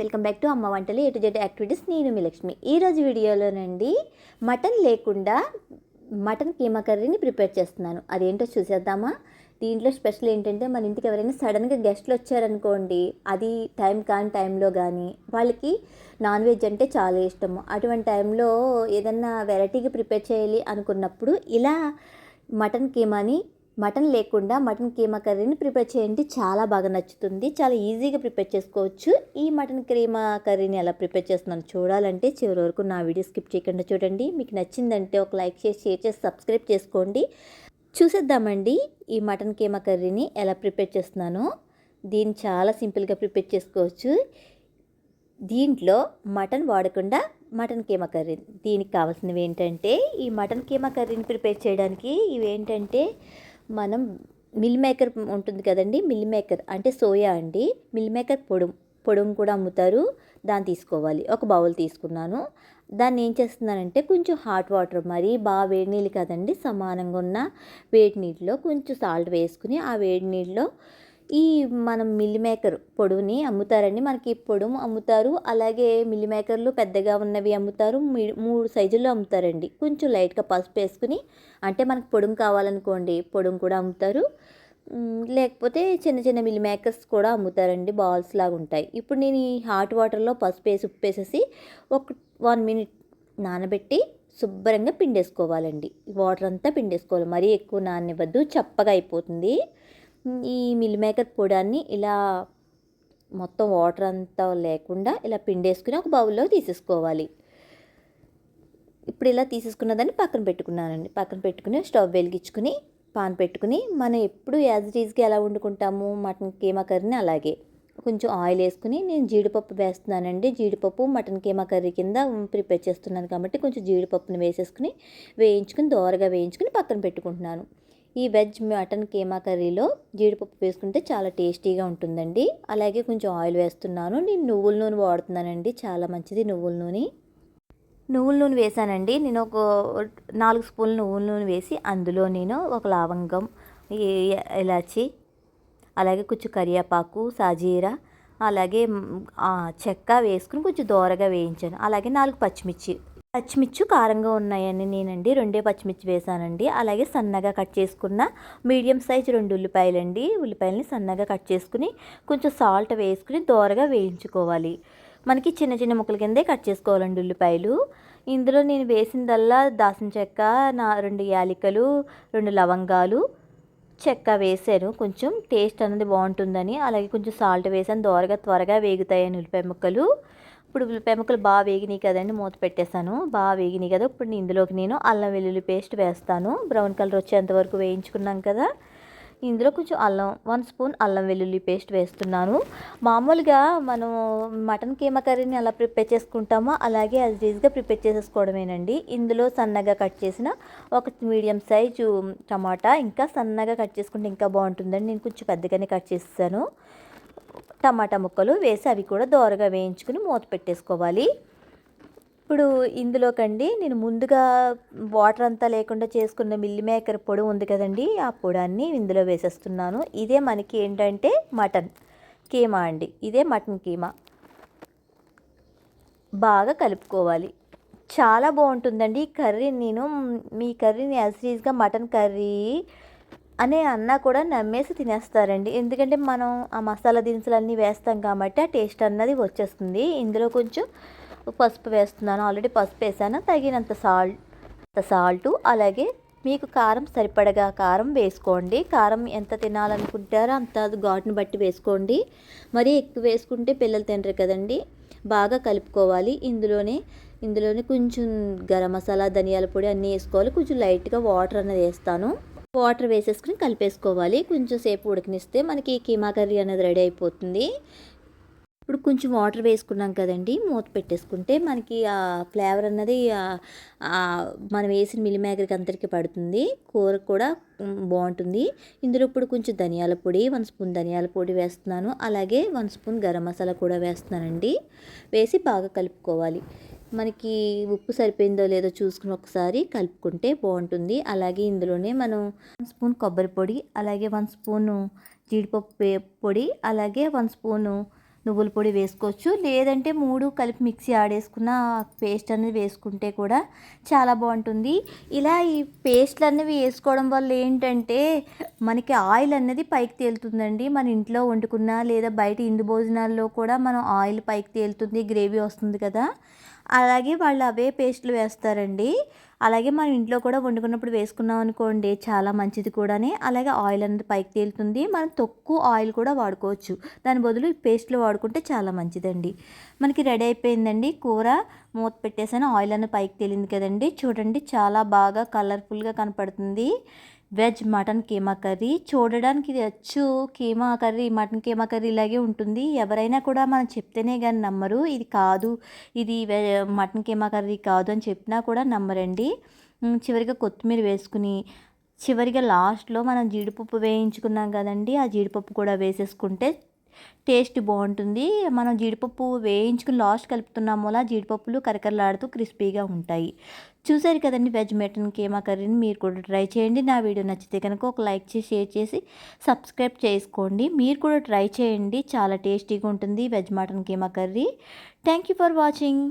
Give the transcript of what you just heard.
Welcome back to అమ్మ వంటలు ఎటు జెడ్ యాక్టివిటీస్. నేను మీ లక్ష్మి. ఈరోజు వీడియోలోనండి మటన్ లేకుండా మటన్ కీమా కర్రీని ప్రిపేర్ చేస్తున్నాను. అదేంటో చూసేద్దామా? దీంట్లో స్పెషల్ ఏంటంటే మన ఇంటికి ఎవరైనా సడన్గా గెస్ట్లు వచ్చారనుకోండి అది టైం కాని టైంలో కానీ వాళ్ళకి నాన్ వెజ్ అంటే చాలా ఇష్టము. అటువంటి టైంలో ఏదన్నా వెరైటీగా ప్రిపేర్ చేయాలి అనుకున్నప్పుడు ఇలా మటన్ కీమాని మటన్ లేకుండా మటన్ కీమా కర్రీని ప్రిపేర్ చేయండి. చాలా బాగా నచ్చుతుంది. చాలా ఈజీగా ప్రిపేర్ చేసుకోవచ్చు. ఈ మటన్ కీమా కర్రీని ఎలా ప్రిపేర్ చేస్తున్నాను చూడాలంటే చివరి వరకు నా వీడియో స్కిప్ చేయకుండా చూడండి. మీకు నచ్చిందంటే ఒక లైక్ చేసి షేర్ చేసి సబ్స్క్రైబ్ చేసుకోండి. చూసేద్దామండి. ఈ మటన్ కీమా కర్రీని ఎలా ప్రిపేర్ చేస్తున్నానో. దీన్ని చాలా సింపుల్గా ప్రిపేర్ చేసుకోవచ్చు. దీంట్లో మటన్ వాడకుండా మటన్ కీమా కర్రీ. దీనికి కావాల్సినవి ఏంటంటే ఈ మటన్ కీమా కర్రీని ప్రిపేర్ చేయడానికి ఇవి ఏంటంటే మనం మిల్ మేకర్ ఉంటుంది కదండి మిల్ మేకర్ అంటే సోయా అండి. మిల్ మేకర్ పొడుం పొడుం కూడా అమ్ముతారు. దాన్ని తీసుకోవాలి. ఒక బౌల్ తీసుకున్నాను. దాన్ని ఏం చేస్తున్నానంటే కొంచెం హాట్ వాటర్ మరీ బాగా వేడి నీళ్ళు కదండి సమానంగా ఉన్న వేడి నీటిలో కొంచెం సాల్ట్ వేసుకుని ఆ వేడి నీళ్ళలో ఈ మనం మిల్లి మేకర్ పొడువుని అమ్ముతారండి. మనకి పొడుము అమ్ముతారు. అలాగే మిల్లి మేకర్లు పెద్దగా ఉన్నవి అమ్ముతారు. మూడు సైజుల్లో అమ్ముతారండి. కొంచెం లైట్గా పసుపు వేసుకుని అంటే మనకు పొడుము కావాలనుకోండి పొడుము కూడా అమ్ముతారు. లేకపోతే చిన్న చిన్న మిల్లి మేకర్స్ కూడా అమ్ముతారండి. బాల్స్ లాగా ఉంటాయి. ఇప్పుడు నేను ఈ హాట్ వాటర్లో పసుపు వేసి ఉప్పు వేసేసి ఒక వన్ మినిట్ నానబెట్టి శుభ్రంగా పిండేసుకోవాలండి. వాటర్ అంతా పిండేసుకోవాలి. మరీ ఎక్కువ నాననివ్వద్దు. చప్పగా అయిపోతుంది. ఈ మిల్ మేకర్ పొడాన్ని ఇలా మొత్తం వాటర్ అంతా లేకుండా ఇలా పిండేసుకుని ఒక బౌల్లో తీసేసుకోవాలి. ఇప్పుడు ఇలా తీసేసుకున్న దాన్ని పక్కన పెట్టుకున్నానండి. పక్కన పెట్టుకుని స్టవ్ వెలిగించుకుని పాన్ పెట్టుకుని మనం ఎప్పుడు యాజ్ ఈజ్గా ఎలా వండుకుంటాము? మటన్ కీమా కర్రీని అలాగే. కొంచెం ఆయిల్ వేసుకుని నేను జీడిపప్పు వేస్తున్నానండి. జీడిపప్పు మటన్ కీమా కర్రీ కింద ప్రిపేర్ చేస్తున్నాను కాబట్టి కొంచెం జీడిపప్పుని వేసేసుకుని వేయించుకుని దోరగా వేయించుకుని పక్కన పెట్టుకుంటున్నాను. ఈ వెజ్ మటన్ కీమా కర్రీలో జీడిపప్పు వేసుకుంటే చాలా టేస్టీగా ఉంటుందండి. అలాగే కొంచెం ఆయిల్ వేస్తున్నాను. నేను నువ్వుల నూనె వాడుతున్నానండి. చాలా మంచిది నువ్వుల నూనె. నువ్వుల నూనె వేసానండి. నేను ఒక నాలుగు స్పూన్లు నువ్వుల నూనె వేసి అందులో నేను ఒక లవంగం ఇలాచి అలాగే కొంచెం కరివేపాకు సాజీరా అలాగే చెక్క వేసుకుని కొంచెం దోరగా వేయించాను. అలాగే నాలుగు పచ్చిమిర్చి పచ్చిమిర్చి కారంగా ఉన్నాయని నేనండి. రెండే పచ్చిమిర్చి వేసానండి. అలాగే సన్నగా కట్ చేసుకున్న మీడియం సైజ్ రెండు ఉల్లిపాయలండి. ఉల్లిపాయలని సన్నగా కట్ చేసుకుని కొంచెం సాల్ట్ వేసుకుని దోరగా వేయించుకోవాలి. మనకి చిన్న చిన్న ముక్కల కిందే కట్ చేసుకోవాలండి ఉల్లిపాయలు. ఇందులో నేను వేసిందల్లా దాసిన చెక్క నా రెండు యాలికలు రెండు లవంగాలు. చెక్క వేసాను. కొంచెం టేస్ట్ అనేది బాగుంటుందని. అలాగే కొంచెం సాల్ట్ వేసాను. దోరగా త్వరగా వేగుతాయని ఉల్లిపాయ ముక్కలు. ఇప్పుడు పెముకలు బాగా వేగినాయి కదండి మూత పెట్టేశాను. బాగా వేగినాయి కదా ఇప్పుడు ఇందులోకి నేను అల్లం వెల్లుల్లి పేస్ట్ వేస్తాను. బ్రౌన్ కలర్ వచ్చేంత వరకు వేయించుకున్నాం కదా. ఇందులో కొంచెం అల్లం వన్ స్పూన్ అల్లం వెల్లుల్లి పేస్ట్ వేస్తున్నాను. మామూలుగా మనం మటన్ కీమా కర్రీని ఎలా ప్రిపేర్ చేసుకుంటామో అలాగే యాజ్ ఈజ్గా ప్రిపేర్ చేసేసుకోవడమేనండి. ఇందులో సన్నగా కట్ చేసిన ఒక మీడియం సైజు టమాటా ఇంకా సన్నగా కట్ చేసుకుంటే ఇంకా బాగుంటుందండి. నేను కొంచెం పెద్దగానే కట్ చేస్తాను టమాటా ముక్కలు వేసి అవి కూడా దోరగా వేయించుకుని మూత పెట్టేసుకోవాలి. ఇప్పుడు ఇందులోకండి నేను ముందుగా వాటర్ అంతా లేకుండా చేసుకున్న మిల్లి మేకర్ పొడి ఉంది కదండి ఆ పొడాన్ని ఇందులో వేసేస్తున్నాను. ఇదే మనకి ఏంటంటే మటన్ కీమా అండి. ఇదే మటన్ కీమా. బాగా కలుపుకోవాలి. చాలా బాగుంటుందండి ఈ కర్రీ నేను. మీ కర్రీని యాజ్ మటన్ కర్రీ అనే అన్న కూడా నమ్మేసి తినేస్తారండి. ఎందుకంటే మనం ఆ మసాలా దినుసులు అన్నీ వేస్తాం కాబట్టి ఆ టేస్ట్ అన్నది వచ్చేస్తుంది. ఇందులో కొంచెం పసుపు వేస్తున్నాను. ఆల్రెడీ పసుపు వేసాను. తగినంత సాల్ట్ సాల్ట్ అలాగే మీకు కారం సరిపడగా కారం వేసుకోండి. కారం ఎంత తినాలనుకుంటారో అంత ఘాటును బట్టి వేసుకోండి. మరీ ఎక్కువ వేసుకుంటే పిల్లలు తినరు కదండి. బాగా కలుపుకోవాలి. ఇందులోనే ఇందులోనే కొంచెం గరం మసాలా ధనియాల పొడి అన్నీ వేసుకోవాలి. కొంచెం లైట్గా వాటర్ అనేది వేస్తాను. వాటర్ వేసేసుకుని కలిపేసుకోవాలి. కొంచెం సేపు ఉడికినిస్తే మనకి కీమా కర్రీ అనేది రెడీ అయిపోతుంది. ఇప్పుడు కొంచెం వాటర్ వేసుకున్నాం కదండి. మూత పెట్టేసుకుంటే మనకి ఆ ఫ్లేవర్ అన్నది మనం వేసిన మిల్ మేకర్కి అందరికీ పడుతుంది. కూర కూడా బాగుంటుంది. ఇందులో ఇప్పుడు కొంచెం ధనియాల పొడి వన్ స్పూన్ ధనియాల పొడి వేస్తున్నాను. అలాగే వన్ స్పూన్ గరం మసాలా కూడా వేస్తున్నానండి. వేసి బాగా కలుపుకోవాలి. మనకి ఉప్పు సరిపోయిందో లేదో చూసుకుని ఒకసారి కలుపుకుంటే బాగుంటుంది. అలాగే ఇందులోనే మనం వన్ స్పూన్ కొబ్బరి పొడి అలాగే వన్ స్పూను జీడిపప్పు పొడి అలాగే వన్ స్పూను నువ్వుల పొడి వేసుకోవచ్చు. లేదంటే మూడు కలిపి మిక్సీ ఆడేసుకున్న పేస్ట్ అనేది వేసుకుంటే కూడా చాలా బాగుంటుంది. ఇలా ఈ పేస్ట్లు అనేవి వేసుకోవడం వల్ల ఏంటంటే మనకి ఆయిల్ అనేది పైకి తేలుతుందండి. మన ఇంట్లో వండుకున్న లేదా బయట ఇందు భోజనాల్లో కూడా మనం ఆయిల్ పైకి తేలుతుంది గ్రేవీ వస్తుంది కదా. అలాగే వాళ్ళు అవే పేస్ట్లు వేస్తారండి. అలాగే మనం ఇంట్లో కూడా వండుకున్నప్పుడు వేసుకున్నాం అనుకోండి చాలా మంచిది కూడానే. అలాగే ఆయిల్ అనేది పైకి తేలుతుంది. మనం తక్కువ ఆయిల్ కూడా వాడుకోవచ్చు. దాని బదులు పేస్ట్లు వాడుకుంటే చాలా మంచిదండి. మనకి రెడీ అయిపోయిందండి కూర. మూత పెట్టేసాను ఆయిల్ అనేది పైకి తేలింది కదండి. చూడండి చాలా బాగా కలర్ఫుల్గా కనపడుతుంది. Veg mutton keema curry. చూడడానికి ఇది వచ్చు keema curry mutton keema curry ఇలాగే ఉంటుంది. ఎవరైనా కూడా మనం చెప్తేనే కానీ నమ్మరు. ఇది కాదు ఇది మటన్ కీమా కర్రీ కాదు అని చెప్పినా కూడా నమ్మరండి. చివరిగా కొత్తిమీర వేసుకుని చివరిగా లాస్ట్లో మనం జీడిపప్పు వేయించుకున్నాం కదండి ఆ జీడిపప్పు కూడా వేసేసుకుంటే టేస్ట్ బాగుంటుంది. మనం జీడిపప్పు వేయించుకుని లాస్ట్ కలుపుతున్నాము అలా జీడిపప్పులు కరకరలాడుతూ క్రిస్పీగా ఉంటాయి. చూశారు కదండి వెజ్ మటన్ కేమా కర్రీని మీరు కూడా ట్రై చేయండి. నా వీడియో నచ్చితే కనుక ఒక లైక్ చేసి షేర్ చేసి సబ్స్క్రైబ్ చేసుకోండి. మీరు కూడా ట్రై చేయండి. చాలా టేస్టీగా ఉంటుంది veg mutton keema curry. Thank you for watching.